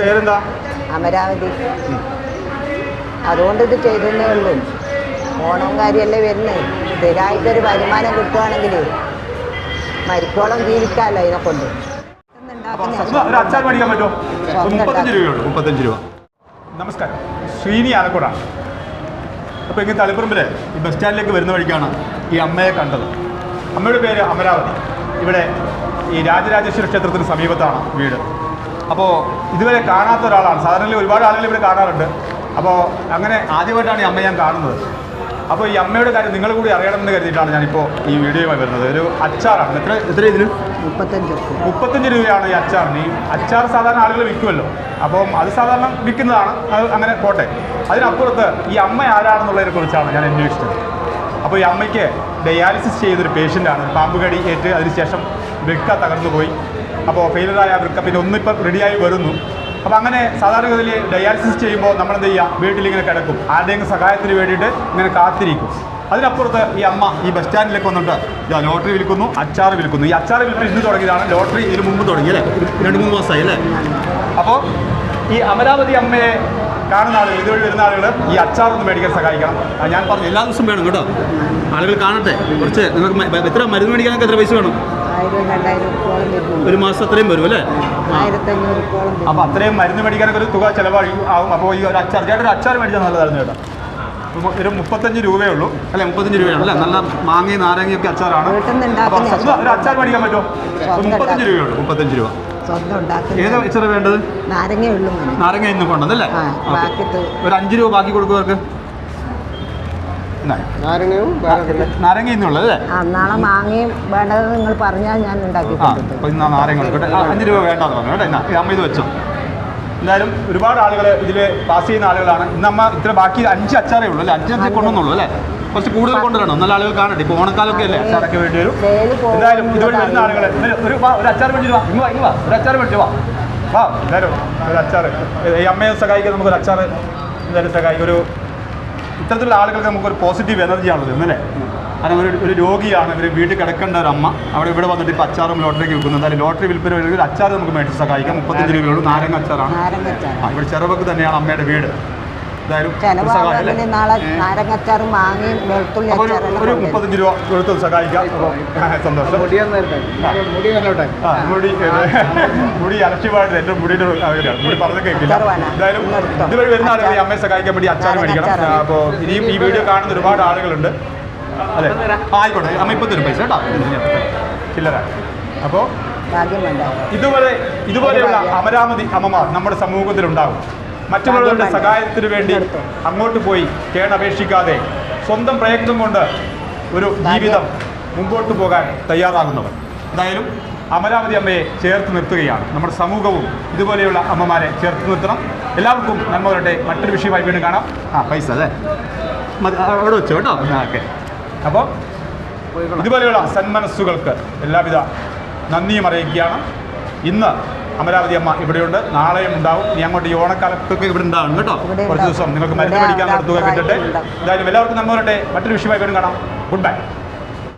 പേരെന്താ? അമരാവതി. അതുകൊണ്ട് ഇത് ചെയ്തേ ഉള്ളൂ. ഓണം കാര്യമല്ലേ വരുന്നത് സ്ഥിരമായിട്ടൊരു വരുമാനം കിട്ടുവാണെങ്കിൽ മരിക്കോളം ജീവിക്കാമല്ലോ ഇതിനെ കൊണ്ട് നമസ്കാരം. ശ്രീനി ആലക്കോടാണ് അപ്പോൾ ഇങ്ങനെ തളിപ്പറമ്പിൽ ഈ ബസ് സ്റ്റാൻഡിലേക്ക് വരുന്ന വഴിക്കാണ് ഈ അമ്മയെ കണ്ടത്. അമ്മയുടെ പേര് അമരാവതി. ഇവിടെ ഈ രാജരാജേശ്വര ക്ഷേത്രത്തിന് സമീപത്താണ് വീട്. അപ്പോൾ ഇതുവരെ കാണാത്ത ഒരാളാണ്. സാധാരണ ഒരുപാട് ആളുകൾ ഇവിടെ കാണാറുണ്ട്. അപ്പോൾ അങ്ങനെ ആദ്യമായിട്ടാണ് ഈ അമ്മ ഞാൻ കാണുന്നത്. അപ്പോൾ ഈ അമ്മയുടെ കാര്യം നിങ്ങൾ കൂടി അറിയണമെന്ന് കരുതിയിട്ടാണ് ഞാനിപ്പോൾ ഈ വീഡിയോയുമായി വരുന്നത്. ഒരു അച്ചാറാണ്. എത്ര എത്ര ഇതിന്? മുപ്പത്തഞ്ച്. മുപ്പത്തഞ്ച് രൂപയാണ് ഈ അച്ചാറിന്. ഈ അച്ചാർ സാധാരണ ആളുകൾ വിൽക്കുമല്ലോ. അപ്പോൾ അത് സാധാരണ വിൽക്കുന്നതാണ്. അത് അങ്ങനെ പോട്ടെ. അതിനപ്പുറത്ത് ഈ അമ്മ ആരാണെന്നുള്ളതിനെ കുറിച്ചാണ് ഞാൻ അന്വേഷിച്ചത്. അപ്പോൾ ഈ അമ്മയ്ക്ക് ഡയാലിസിസ് ചെയ്തൊരു പേഷ്യന്റാണ് പാമ്പ് കടി ഏറ്റ് അതിനുശേഷം വെക്ക തകർന്നു പോയി അപ്പോൾ ഫെയിലറായ വൃക്ക പിന്നെ ഒന്നിപ്പം റെഡിയായി വരുന്നു. അപ്പോൾ അങ്ങനെ സാധാരണഗതിയിൽ ഡയാലിസിസ് ചെയ്യുമ്പോൾ നമ്മൾ എന്ത് ചെയ്യുക? വീട്ടിലിങ്ങനെ കിടക്കും. ആരുടെയെങ്കിലും സഹായത്തിന് വേണ്ടിയിട്ട് ഇങ്ങനെ കാത്തിരിക്കും. അതിനപ്പുറത്ത് ഈ അമ്മ ഈ ബസ് സ്റ്റാൻഡിലേക്ക് വന്നിട്ട് ഇതാ ലോട്ടറി വിൽക്കുന്നു അച്ചാർ വിൽക്കുന്നു. ഈ അച്ചാർ വിൽപ്പന ഇന്ന് തുടങ്ങിയതാണ്. ലോട്ടറി ഇതിന് മുമ്പ് തുടങ്ങി അല്ലേ? രണ്ട് മൂന്ന് മാസമായി അല്ലേ? അപ്പോൾ ഈ അമരാവതി അമ്മയെ കാണുന്ന ആളുകൾ ഇതുവഴി വരുന്ന ആളുകൾ ഈ അച്ചാർ ഒന്ന് മേടിക്കാൻ സഹായിക്കണം. ഞാൻ പറഞ്ഞു എല്ലാ ദിവസവും വേണം കേട്ടോ. ആളുകൾ കാണട്ടെ. കുറച്ച് നിങ്ങൾക്ക് എത്ര മരുന്ന് മേടിക്കാനൊക്കെ എത്ര പൈസ വേണം? ആയിരം രണ്ടായിരം ഒരു മാസം അത്രയും വരും അല്ലേ? ആയിരത്തഞ്ഞൂറ് ഉറുപ്പോളം വരും. അപ്പോൾ അത്രയും മരുന്ന് മേടിക്കാനൊക്കെ ഒരു തുക ചിലവായി ആവും. അപ്പോൾ ഈ ഒരു അച്ചാർ ചേട്ടൻ ഒരു അച്ചാർ മേടിച്ചാൽ നല്ലതായിരുന്നു ചേട്ടാ. ഒരു മുപ്പത്തഞ്ച് രൂപയേ ഉള്ളൂ. അല്ലെ മുപ്പത്തഞ്ച് രൂപയാണ് അല്ലേ? നല്ല മാങ്ങയും നാരങ്ങയൊക്കെ അച്ചാറാണ്. ഒരു അച്ചാർ മേടിക്കാൻ പറ്റുമോ? മുപ്പത്തഞ്ച് രൂപയേ ഉള്ളൂ മുപ്പത്തഞ്ച് രൂപ. ഏതാ ഇച്ചിരി വേണ്ടത്? നാരങ്ങ. നാരങ്ങ ഇന്ന് കൊണ്ടതല്ലേ ഒരു അഞ്ച് രൂപ ബാക്കി കൊടുക്കുവർക്ക് നാരങ്ങയും നാരങ്ങ. ഇന്നുള്ളത് അല്ലേ? ആ നാളെ മാങ്ങയും വേണ്ടത് നിങ്ങൾ പറഞ്ഞാൽ ഞാൻ ഉണ്ടാക്കി നാരങ്ങ അഞ്ച് രൂപ വേണ്ടെന്ന് പറഞ്ഞു കേട്ടോ അമ്മ ഇത് വെച്ചോ. എന്തായാലും ഒരുപാട് ആളുകൾ ഇതിൽ പാസ് ചെയ്യുന്ന ആളുകളാണ്. ഇന്ന് അമ്മ ഇത്ര ബാക്കി അഞ്ച് അച്ചാറേ ഉള്ളൂ അല്ലേ? അഞ്ച് കൊണ്ടുവന്നുള്ളൂ അല്ലേ? കുറച്ച് കൂടുതൽ കൊണ്ടുവരണം. നല്ല ആളുകൾ കാണട്ടെ ഇപ്പോൾ ഓണക്കാലൊക്കെ അല്ലേ? അച്ചാറൊക്കെ വേണ്ടി വരും. എന്തായാലും ഇതുവഴി വരുന്ന ആളുകളെ ആളുകൾ ഒരു ഒരു അച്ചാർ വേണ്ടി വാ ഇങ്ങ് വാ ഇങ്ങ് വാ. ഒരു അച്ചാർ വേണ്ടി വാ. വാ എന്തായാലും ഒരു അച്ചാർ ഈ അമ്മയെ സഹായിക്കാൻ നമുക്കൊരു അച്ചാർ എന്തായാലും സഹായിക്കും. ഒരു ഇത്തരത്തിലുള്ള ആളുകൾക്ക് നമുക്കൊരു പോസിറ്റീവ് എനർജിയാണല്ലോ ഇന്നലെ. കാരണം ഒരു ഒരു രോഗിയാണ് ഇവർ വീട്ടിൽ കിടക്കേണ്ട ഒരു അമ്മ. അവിടെ ഇവിടെ വന്നിട്ട് ഇപ്പോൾ അച്ചാറും ലോട്ടറിക്ക് വിൽക്കുന്നത് അല്ലെങ്കിൽ ലോട്ടറി വിൽപ്പന ഒരു അച്ചാർ നമുക്ക് മേടിച്ച് സഹായിക്കാം. മുപ്പത്തഞ്ച് രൂപയുള്ളൂ നാരങ്ങ അച്ചാറാണ്. ഇവിടെ ചെറുപക്ക് തന്നെയാണ് അമ്മയുടെ വീട്. എന്തായാലും ചിലവാകുന്നതിന് നാളെ നാരങ്ങച്ചാറും മാങ്ങയും വെളുത്തുള്ളി അപ്പോൾ ഒരു മുപ്പത്തഞ്ച് രൂപ കൊടുത്ത് സഹായിക്കാം. സന്തോഷം. മുടി മുടി മുടി അലക്ഷ്യമായിട്ട് എന്റെ മുടിയുടെ മുടി പറഞ്ഞു കേൾക്കില്ല. എന്തായാലും. ഇതുവഴി വരുന്ന ആളുകൾ ഈ അമ്മയെ സഹായിക്കാൻ വേണ്ടി അച്ചാർ മേടിക്കണം. അപ്പോൾ ഇനിയും ഈ വീഡിയോ കാണുന്ന ഒരുപാട് ആളുകളുണ്ട്. അതെ. ആയിക്കോട്ടെ. അമ്മ ഇപ്പം തരും പൈസ കേട്ടോ. ചില്ലറ. അപ്പോൾ ഇതുപോലെ ഇതുപോലെയുള്ള അമരാമതി അമ്മമാർ നമ്മുടെ സമൂഹത്തിലുണ്ടാകും മറ്റുള്ളവരുടെ സഹായത്തിന് വേണ്ടി അങ്ങോട്ട് പോയി കേണപേക്ഷിക്കാതെ സ്വന്തം പ്രയത്നം കൊണ്ട് ഒരു ജീവിതം മുമ്പോട്ട് പോകാൻ തയ്യാറാകുന്നവർ. എന്തായാലും അമരാവതി അമ്മയെ ചേർത്ത് നിർത്തുകയാണ്. നമ്മുടെ സമൂഹവും ഇതുപോലെയുള്ള അമ്മമാരെ ചേർത്ത് നിർത്തണം. എല്ലാവർക്കും നന്മ വരട്ടെ. മറ്റൊരു വിഷയമായി വീണ്ടും കാണാം. ആ പൈസ അതെ അവിടെ വെച്ചോ കേട്ടോ. ഓക്കെ. അപ്പോൾ ഇതുപോലെയുള്ള സന്മനസ്സുകൾക്ക് എല്ലാവിധ നന്ദിയും അറിയിക്കുകയാണ്. ഇന്ന് അമരാവതി അമ്മ ഇവിടെയുണ്ട്. നാളെയും ഉണ്ടാവും. ഇനി അങ്ങോട്ട് ഈ ഓണക്കാലത്തൊക്കെ ഇവിടെ ഉണ്ടാവും കേട്ടോ. കുറച്ച് ദിവസം നിങ്ങൾക്ക് മരുന്ന് പഠിക്കാൻ മേടിക്കാൻ തുക ഉണ്ടാവും. കിട്ടട്ടെ. എന്തായാലും എല്ലാവർക്കും നമ്മൾ വരട്ടെ. മറ്റൊരു വിഷയമായി വീണ്ടും കാണാം. Good bye